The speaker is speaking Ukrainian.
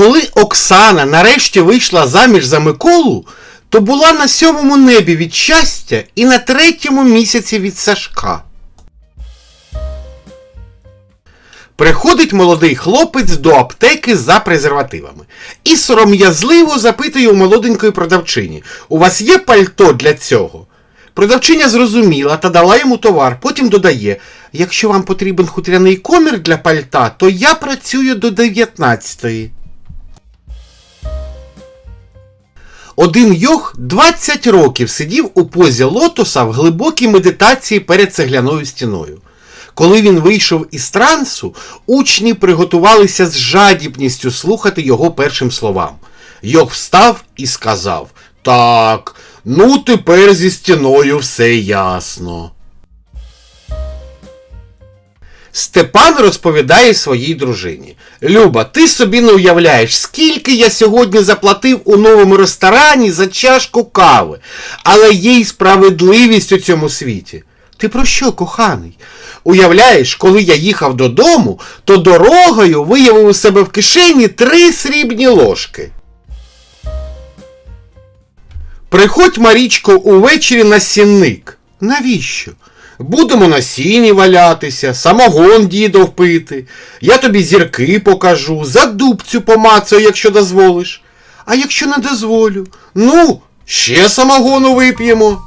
Коли Оксана нарешті вийшла заміж за Миколу, то була на сьомому небі від щастя і на третьому місяці від Сашка. Приходить молодий хлопець до аптеки за презервативами і сором'язливо запитує у молоденької продавчині: У вас є пальто для цього? Продавчиня зрозуміла та дала йому товар, потім додає: Якщо вам потрібен хутряний комір для пальта, то я працюю до 19-ї. Один йог 20 років сидів у позі лотоса в глибокій медитації перед цегляною стіною. Коли він вийшов із трансу, учні приготувалися з жадібністю слухати його першим словам. Йог встав і сказав: Так, ну тепер зі стіною все ясно. Степан розповідає своїй дружині. Люба, ти собі не уявляєш, скільки я сьогодні заплатив у новому ресторані за чашку кави, але є й справедливість у цьому світі. Ти про що, коханий? Уявляєш, коли я їхав додому, то дорогою виявив у себе в кишені три срібні ложки. Приходь, Марічко, увечері на сінник. Навіщо? Будемо на сіні валятися, самогон дідов пити. Я тобі зірки покажу, за дубцю помацаю, якщо дозволиш. А якщо не дозволю, ну, ще самогону вип'ємо.